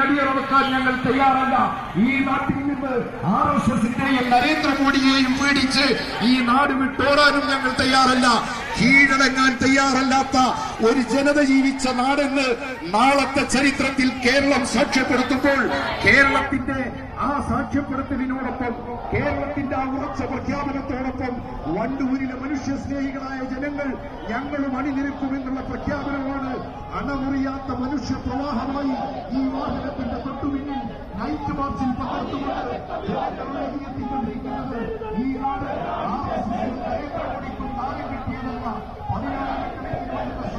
അടിയറവെക്കാൻ ഞങ്ങൾ തയ്യാറല്ല. ഈ നാട്ടിൽ നിന്ന് ആർ എസ് എസിന്റെയും നരേന്ദ്രമോദിയെയും പേടിച്ച് ഈ നാട് വിട്ടോടാനും ഞങ്ങൾ തയ്യാറല്ല. കീഴടങ്ങാൻ തയ്യാറല്ലാത്ത ഒരു ജനത ജീവിച്ച നാടെന്ന് നാളത്തെ ചരിത്രത്തിൽ കേരളം സാക്ഷ്യപ്പെടുത്തുമ്പോൾ കേരളത്തിന്റെ ആ സാക്ഷ്യപ്പെടുത്തലിനോടൊപ്പം കേരളത്തിന്റെ ആ ഉറച്ച പ്രഖ്യാപനത്തോടൊപ്പം വണ്ടൂരിലെ മനുഷ്യ സ്നേഹികളായ ജനങ്ങൾ ഞങ്ങളും അണിനിരക്കുമെന്നുള്ള പ്രഖ്യാപനമാണ് ഇല്ലാത്ത മനുഷ്യ പ്രവാഹമായി ഈ വാഹനത്തിന്റെ തൊട്ടുപിന്നിൽ നൈറ്റ് മാർച്ചിൽ പകർത്തുകൊണ്ട് എത്തിക്കൊണ്ടിരിക്കുന്നത് ഈ നാട് ആർ എസ് എസിൽ നരേന്ദ്രമോദിക്കും നാല് കിട്ടിയതെന്ന പതിനായിരക്കണക്കിന്